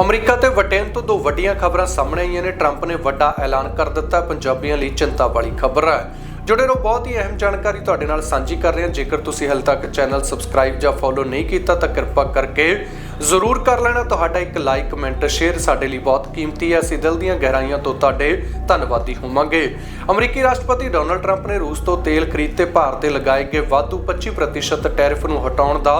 America ਤੇ ਵਟੇਨ ਤੋਂ ਦੋ ਵੱਡੀਆਂ ਖਬਰਾਂ ਸਾਹਮਣੇ ਆਈਆਂ ਨੇ। ਟਰੰਪ ਨੇ ਵੱਡਾ ਐਲਾਨ ਕਰ ਦਿੱਤਾ। ਪੰਜਾਬੀਆਂ ਲਈ ਚਿੰਤਾ ਵਾਲੀ ਖਬਰ ਹੈ। ਜੁੜੇ ਰਹੋ ਬਹੁਤ ਹੀ ਅਹਿਮ ਜਾਣਕਾਰੀ ਤੁਹਾਡੇ ਨਾਲ ਸਾਂਝੀ ਕਰ ਰਹੇ ਹਾਂ। ਜੇਕਰ ਤੁਸੀਂ ਹਾਲੇ ਤੱਕ ਚੈਨਲ ਸਬਸਕ੍ਰਾਈਬ ਜਾਂ ਫੋਲੋ ਨਹੀਂ ਕੀਤਾ, ਤਾਂ ਕਿਰਪਾ ਕਰਕੇ ਜ਼ਰੂਰ ਕਰ ਲੈਣਾ। ਤੁਹਾਡਾ ਇੱਕ ਲਾਈਕ, ਕਮੈਂਟ, ਸ਼ੇਅਰ ਸਾਡੇ ਲਈ ਬਹੁਤ ਕੀਮਤੀ ਹੈ। ਅਸੀਂ ਦਿਲ ਦੀਆਂ ਗਹਿਰਾਈਆਂ ਤੋਂ ਤੁਹਾਡੇ ਧੰਨਵਾਦੀ ਹੋਵਾਂਗੇ। ਅਮਰੀਕੀ ਰਾਸ਼ਟਰਪਤੀ ਡੋਨਲਡ ਟਰੰਪ ਨੇ ਰੂਸ ਤੋਂ ਤੇਲ ਖਰੀਦ ਤੇ ਭਾਰਤ ਤੇ ਲਗਾਏ ਗਏ ਵਾਧੂ 25% ਟੈਰਿਫ ਨੂੰ ਹਟਾਉਣ ਦਾ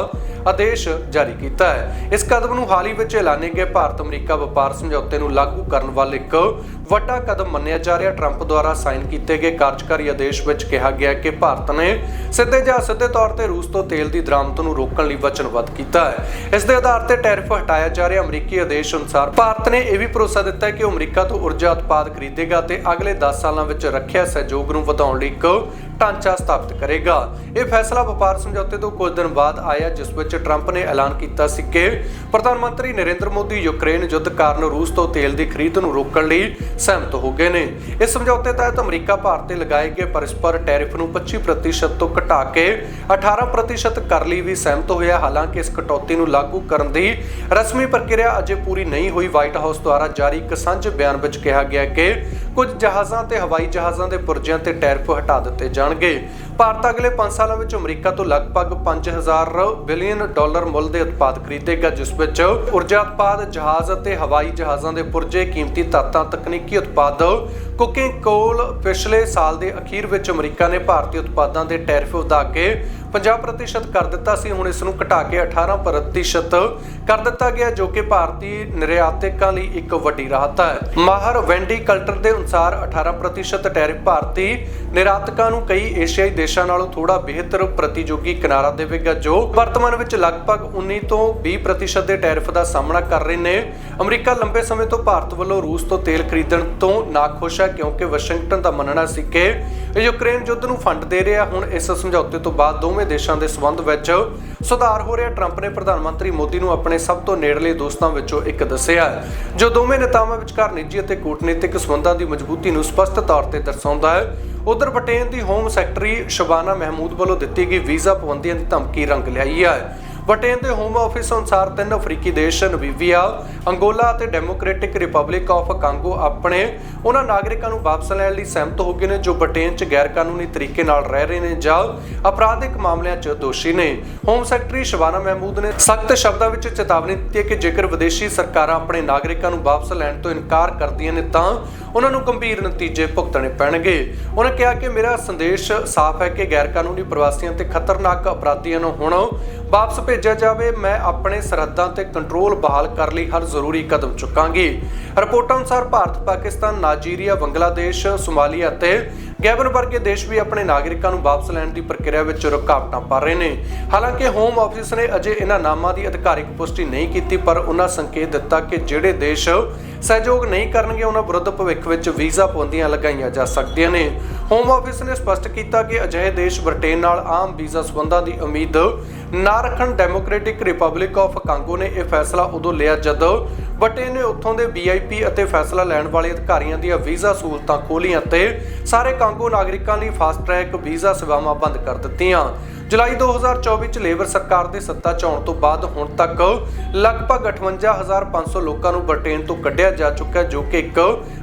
ਆਦੇਸ਼ ਜਾਰੀ ਕੀਤਾ ਹੈ। ਇਸ ਕਦਮ ਨੂੰ ਹਾਲ ਹੀ ਵਿੱਚ ਐਲਾਨੇ ਗਏ ਭਾਰਤ ਅਮਰੀਕਾ ਵਪਾਰ ਸਮਝੌਤੇ ਨੂੰ ਲਾਗੂ ਕਰਨ ਵੱਲ ਇੱਕ ਵੱਡਾ ਕਦਮ ਮੰਨਿਆ ਜਾ ਰਿਹਾ। ਟਰੰਪ ਦੁਆਰਾ ਸਾਈਨ ਕੀਤੇ ਗਏ ਕਾਰਜਕਾਰੀ ਆਦੇਸ਼ ਵਿੱਚ ਕਿਹਾ ਗਿਆ ਕਿ ਭਾਰਤ ਨੇ ਸਿੱਧੇ ਜਾਂ ਸਿੱਧੇ ਤੌਰ ਤੇ ਰੂਸ ਤੋਂ ਤੇਲ ਦੀ ਦਰਾਮਦ ਨੂੰ ਰੋਕਣ ਲਈ ਵਚਨਬੱਧ ਕੀਤਾ ਹੈ। ਇਸ ਦੇ ਆਧਾਰ ਤੇ ਟੈਰਿਫ ਹਟਾਇਆ ਜਾ ਰਿਹਾ। ਅਮਰੀਕੀ ਆਦੇਸ਼ ਅਨੁਸਾਰ ਭਾਰਤ ਨੇ ਇਹ ਵੀ ਭਰੋਸਾ ਦਿੱਤਾ ਹੈ ਕਿ ਉਹ ਅਮਰੀਕਾ ਤੋਂ ਊਰਜਾ ਉਤਪਾਦ ਖਰੀਦੇਗਾ ਤੇ ਅਗਲੇ 10 ਸਾਲਾਂ ਵਿੱਚ ਰੱਖਿਆ ਸਹਿਯੋਗ ਨੂੰ ਵਧਾਉਣ ਲਈ ਇੱਕ ਢਾਂਚਾ ਸਥਾਪਿਤ ਕਰੇਗਾ। ਇਹ ਫੈਸਲਾ ਵਪਾਰ ਸਮਝੌਤੇ ਤੋਂ ਕੁਝ ਦਿਨ ਬਾਅਦ ਆਇਆ, ਜਿਸ ਵਿੱਚ ਟਰੰਪ ਨੇ ਐਲਾਨ ਕੀਤਾ ਸੀ ਕਿ ਪ੍ਰਧਾਨ ਮੰਤਰੀ ਨਰਿੰਦਰ ਮੋਦੀ ਯੂਕਰੇਨ ਯੁੱਧ ਕਾਰਨ ਰੂਸ ਤੋਂ ਤੇਲ ਦੀ ਖਰੀਦ ਨੂੰ ਰੋਕਣ ਲਈ ਸਹਿਮਤ ਹੋ ਗਏ ਨੇ। ਇਸ ਸਮਝੌਤੇ ਤਹਿਤ ਅਮਰੀਕਾ ਭਾਰਤ ਤੇ ਲਗਾਏ ਗਏ ਪਰਸਪਰ ਟੈਰਿਫ ਨੂੰ 25% ਤੋਂ ਘਟਾ ਕੇ 18% ਕਰ ਲਈ ਵੀ ਸਹਿਮਤ ਹੋਇਆ। ਹਾਲਾਂਕਿ ਇਸ ਕਟੌਤੀ ਨੂੰ ਲਾਗੂ ਕਰਨ ਦੀ ਰਸਮੀ ਪ੍ਰਕਿਰਿਆ ਅਜੇ ਪੂਰੀ ਨਹੀਂ ਹੋਈ। ਵਾਈਟ ਹਾਊਸ ਦੁਆਰਾ ਜਾਰੀ ਇੱਕ ਸਾਂਝੇ ਬਿਆਨ ਵਿੱਚ ਕਿਹਾ ਗਿਆ ਕਿ ਕੁਝ ਜਹਾਜ਼ਾਂ ਤੇ ਹਵਾਈ ਜਹਾਜ਼ਾਂ ਦੇ ਪੁਰਜਿਆਂ ਤੇ ਟੈਰਿਫ ਹਟਾ ਦਿੱਤੇ ਜਾਣਗੇ। ਭਾਰਤ ਅਗਲੇ 5 ਸਾਲਾਂ ਵਿੱਚ ਅਮਰੀਕਾ ਤੋਂ ਲਗਭਗ 5000 ਬਿਲੀਅਨ ਡਾਲਰ ਮੁੱਲ ਦੇ ਉਤਪਾਦ ਖਰੀਦੇਗਾ, ਜਿਸ ਵਿੱਚ ਊਰਜਾ ਉਤਪਾਦ, ਜਹਾਜ਼ ਅਤੇ ਹਵਾਈ ਜਹਾਜ਼ਾਂ ਦੇ ਪੁਰਜੇ ਕੀਮਤੀ ਤਾਤਾਂ, ਤਕਨੀਕ ਉਤਪਾਦ ਕੁਕਿੰਗ ਕੋਲ ਪਿਛਲੇ ਸਾਲ ਦੇ ਅਖੀਰ ਵਿੱਚ ਅਮਰੀਕਾ ਨੇ ਭਾਰਤੀ ਉਤਪਾਦਾਂ ਦੇ ਟੈਰਿਫ ਵਧਾ ਕੇ 50% ਕਰ ਦਿੱਤਾ ਸੀ, ਹੁਣ ਇਸ ਨੂੰ ਘਟਾ ਕੇ 18% ਕਰ ਦਿੱਤਾ ਗਿਆ, ਜੋ ਕਿ ਭਾਰਤੀ ਨਿਰਯਾਤਕਾਂ ਲਈ ਇੱਕ ਵੱਡੀ ਰਾਹਤ ਹੈ। ਮਾਹਰ ਵੈਂਡੀ ਕਲਟਰ ਦੇ ਅਨੁਸਾਰ 18% ਟੈਰਿਫ ਭਾਰਤੀ ਨਿਰਯਾਤਕਾਂ ਨੂੰ ਕਈ ਏਸ਼ੀਆਈ ਦੇਸ਼ਾਂ ਨਾਲੋਂ ਥੋੜਾ ਬਿਹਤਰ ਪ੍ਰਤੀਯੋਗੀ ਕਿਨਾਰਾ ਦੇਵੇਗਾ, ਜੋ ਵਰਤਮਾਨ ਵਿੱਚ ਲਗਭਗ 19 ਤੋਂ 20% ਦੇ ਟੈਰਿਫ ਦਾ ਸਾਹਮਣਾ ਕਰ ਰਹੇ ਨੇ। ਅਮਰੀਕਾ ਲੰਬੇ ਸਮੇਂ ਤੋਂ ਭਾਰਤ ਵੱਲੋਂ ਰੂਸ ਤੋਂ ਤੇਲ ਖਰੀਦ ਖਰੀਦਣ ਤੋਂ ਨਾਖੁਸ਼ ਹੈ, ਕਿਉਂਕਿ ਵਾਸ਼ਿੰਗਟਨ ਦਾ ਮੰਨਣਾ ਸੀ ਕਿ ਯੂਕਰੇਨ ਯੁੱਧ ਨੂੰ ਫੰਡ ਦੇ ਰਿਹਾ। ਹੁਣ ਇਸ ਸਮਝੌਤੇ ਤੋਂ ਬਾਅਦ ਦੋਵੇਂ ਦੇਸ਼ਾਂ ਦੇ ਸਬੰਧ ਵਿੱਚ ਸੁਧਾਰ ਹੋ ਰਿਹਾ। ਟਰੰਪ ਨੇ ਪ੍ਰਧਾਨ ਮੰਤਰੀ ਮੋਦੀ ਨੂੰ ਆਪਣੇ ਸਭ ਤੋਂ ਨੇੜਲੇ ਦੋਸਤਾਂ ਵਿੱਚੋਂ ਇੱਕ ਦੱਸਿਆ ਜੋ ਦੋਵੇਂ ਨੇਤਾਵਾਂ ਵਿਚਕਾਰ ਨਿੱਜੀ ਅਤੇ ਕੂਟਨੀਤਿਕ ਸਬੰਧਾਂ ਦੀ ਮਜ਼ਬੂਤੀ ਨੂੰ ਸਪਸ਼ਟ ਤੌਰ ਤੇ ਦਰਸਾਉਂਦਾ ਹੈ। ਉਧਰ ਬਟੇਨ ਦੀ ਹੋਮ ਸੈਕਟਰੀ ਸ਼ਬਾਨਾ ਮਹਿਮੂਦ ਵੱਲੋਂ ਦਿੱਤੀ ਗਈ ਵੀਜ਼ਾ ਪਾਬੰਦੀਆਂ ਦੀ ਧਮਕੀ ਰੰਗ ਲਿਆਈ ਹੈ ਬਟੇਨ ਦੇ ਹੋਮ ਆਫਿਸ ਅਨੁਸਾਰ ਤਿੰਨ ਅਫਰੀਕੀ ਦੇਸ਼ ਨਵੀਵੀਆ ਅੰਗੋਲਾ ਅਤੇ ਡੈਮੋਕ੍ਰੈਟਿਕ ਰਿਪਬਲਿਕ ਆਫ ਕਾਂਗੋ ਆਪਣੇ ਉਹਨਾਂ ਨਾਗਰਿਕਾਂ ਨੂੰ ਵਾਪਸ ਲੈਣ ਲਈ ਸਹਿਮਤ ਹੋ ਗਏ ਨੇ, ਜੋ ਬ੍ਰਿਟੇਨ 'ਚ ਗੈਰ ਕਾਨੂੰਨੀ ਤਰੀਕੇ ਨਾਲ ਰਹਿ ਰਹੇ ਨੇ ਜਾਂ ਅਪਰਾਧਿਕ ਮਾਮਲਿਆਂ 'ਚ ਦੋਸ਼ੀ ਨੇ। ਹੋਮ ਸੈਕਟਰੀ ਸ਼ਬਾਨਾ ਮਹਿਮੂਦ ਨੇ ਸਖਤ ਸ਼ਬਦਾਂ ਵਿੱਚ ਚੇਤਾਵਨੀ ਦਿੱਤੀ ਹੈ ਕਿ ਜੇਕਰ ਵਿਦੇਸ਼ੀ ਸਰਕਾਰਾਂ ਆਪਣੇ ਨਾਗਰਿਕਾਂ ਨੂੰ ਵਾਪਸ ਲੈਣ ਤੋਂ ਇਨਕਾਰ ਕਰਦੀਆਂ ਨੇ ਤਾਂ ਉਹਨਾਂ ਨੂੰ ਗੰਭੀਰ ਨਤੀਜੇ ਭੁਗਤਣੇ ਪੈਣਗੇ। ਉਹਨਾਂ ਕਿਹਾ ਕਿ ਮੇਰਾ ਸੰਦੇਸ਼ ਸਾਫ਼ ਹੈ ਕਿ ਗੈਰ ਕਾਨੂੰਨੀ ਪ੍ਰਵਾਸੀਆਂ ਤੇ ਖਤਰਨਾਕ ਅਪਰਾਧੀਆਂ ਨੂੰ ਹੁਣ ਵਾਪਸ ਭੇਜਿਆ ਜਾਵੇ। ਮੈਂ ਆਪਣੇ ਸਰਹੱਦਾਂ ਤੇ ਕੰਟਰੋਲ ਬਹਾਲ ਕਰ ਲਈ ਹਰ ਜ਼ਰੂਰੀ ਕਦਮ ਚੁੱਕਾਂਗੀ। ਰਿਪੋਰਟਾਂ ਅਨੁਸਾਰ ਭਾਰਤ, ਪਾਕਿਸਤਾਨ ਨਾਈਜੀਰੀਆ ਬੰਗਲਾਦੇਸ਼, ਸੋਮਾਲੀਆ ਅਤੇ ਗੈਬਨ ਵਰਗੇ ਦੇਸ਼ ਵੀ ਆਪਣੇ ਨਾਗਰਿਕਾਂ ਨੂੰ ਵਾਪਸ ਲੈਣ ਦੀ ਪ੍ਰਕਿਰਿਆ ਵਿੱਚ ਰੁਕਾਵਟਾਂ ਪਾ ਰਹੇ ਨੇ। ਹਾਲਾਂਕਿ ਹੋਮ ਆਫਿਸ ਨੇ ਅਜੇ ਇਹਨਾਂ ਨਾਮਾਂ ਦੀ ਅਧਿਕਾਰਿਕ ਪੁਸ਼ਟੀ ਨਹੀਂ ਕੀਤੀ, ਪਰ ਉਹਨਾਂ ਸੰਕੇਤ ਦਿੱਤਾ ਕਿ ਜਿਹੜੇ ਦੇਸ਼ ਸਹਿਯੋਗ ਨਹੀਂ ਕਰਨਗੇ, ਉਹਨਾਂ ਵਿਰੁੱਧ ਭਵਿੱਖ ਵਿੱਚ ਵੀਜ਼ਾ ਪਾਬੰਦੀਆਂ ਲਗਾਈਆਂ ਜਾ ਸਕਦੀਆਂ ਨੇ। ਹੋਮ ਆਫਿਸ ਨੇ ਸਪਸ਼ਟ ਕੀਤਾ ਕਿ ਅਜਿਹੇ ਦੇਸ਼ ਬ੍ਰਿਟੇਨ ਨਾਲ ਆਮ ਵੀਜ਼ਾ ਸਬੰਧਾਂ ਦੀ ਉਮੀਦ ਨਾ ਰੱਖਣ ਡੈਮੋਕ੍ਰੈਟਿਕ ਰਿਪਬਲਿਕ ਆਫ ਕਾਂਗੋ ਨੇ ਇਹ ਫੈਸਲਾ ਉਦੋਂ ਲਿਆ ਜਦੋਂ ਬਟੇਨ ਨੇ ਉੱਥੋਂ ਦੇ ਵੀਆਈਪੀ ਅਤੇ ਫੈਸਲਾ ਲੈਣ ਵਾਲੇ ਅਧਿਕਾਰੀਆਂ ਦੀਆਂ ਵੀਜ਼ਾ ਸਹੂਲਤਾਂ ਖੋਲੀਆਂ ਤੇ ਸਾਰੇ ਕਾਂਗੋ ਨਾਗਰਿਕਾਂ ਲਈ ਫਾਸਟ ਟਰੈਕ ਵੀਜ਼ਾ ਸੇਵਾਵਾਂ ਬੰਦ ਕਰ ਦਿੱਤੀਆਂ। ਜੁਲਾਈ 2024 ਚ ਲੇਬਰ ਸਰਕਾਰ ਦੇ ਸੱਤਾ 'ਚ ਆਉਣ ਤੋਂ ਬਾਅਦ ਹੁਣ ਤੱਕ ਲਗਭਗ 58500 ਲੋਕਾਂ ਨੂੰ ਬ੍ਰਿਟੇਨ ਤੋਂ ਕੱਢਿਆ ਜਾ ਚੁੱਕਾ ਜੋ ਕਿ ਇੱਕ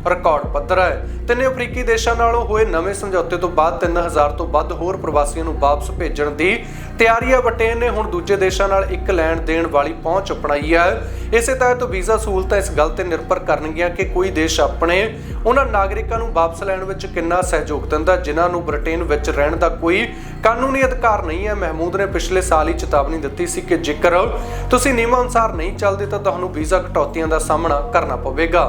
ਰਿਕਾਰਡ ਪੱਧਰ ਹੈ। ਤਿੰਨੇ ਅਫਰੀਕੀ ਦੇਸ਼ਾਂ ਨਾਲੋਂ ਹੋਏ ਨਵੇਂ ਸਮਝੌਤੇ ਤੋਂ ਬਾਅਦ 3000 ਤੋਂ ਵੱਧ ਹੋਰ ਪ੍ਰਵਾਸੀਆਂ ਨੂੰ ਵਾਪਸ ਭੇਜਣ ਦੀ ਤਿਆਰੀ ਹੈ। ਬ੍ਰਿਟੇਨ ਨੇ ਹੁਣ ਦੂਜੇ ਦੇਸ਼ਾਂ ਨਾਲ ਇੱਕ ਲੈਣ ਦੇਣ ਵਾਲੀ ਪਹੁੰਚ ਅਪਣਾਈ ਹੈ। ਇਸੇ ਤਹਿਤ ਵੀਜ਼ਾ ਸਹੂਲਤਾਂ ਇਸ ਗੱਲ ਤੇ ਨਿਰਭਰ ਕਰਨਗੀਆਂ ਕਿ ਕੋਈ ਦੇਸ਼ ਆਪਣੇ ਉਹਨਾਂ ਨਾਗਰਿਕਾਂ ਨੂੰ ਵਾਪਸ ਲੈਣ ਵਿੱਚ ਕਿੰਨਾ ਸਹਿਯੋਗ ਦਿੰਦਾ, ਜਿਨ੍ਹਾਂ ਨੂੰ ਬ੍ਰਿਟੇਨ ਵਿੱਚ ਰਹਿਣ ਦਾ ਕੋਈ ਕਾਨੂੰਨੀ ਅਧਿਕਾਰ ਨਹੀਂ ਹੈ। ਮਹਿਮੂਦ ਨੇ ਪਿਛਲੇ ਸਾਲ ਹੀ ਚੇਤਾਵਨੀ ਦਿੱਤੀ ਸੀ ਕਿ ਜੇਕਰ ਤੁਸੀਂ ਨਿਯਮਾਂ ਅਨੁਸਾਰ ਨਹੀਂ ਚੱਲਦੇ ਤਾਂ ਤੁਹਾਨੂੰ ਵੀਜ਼ਾ ਕਟੌਤੀਆਂ ਦਾ ਸਾਹਮਣਾ ਕਰਨਾ ਪਵੇਗਾ।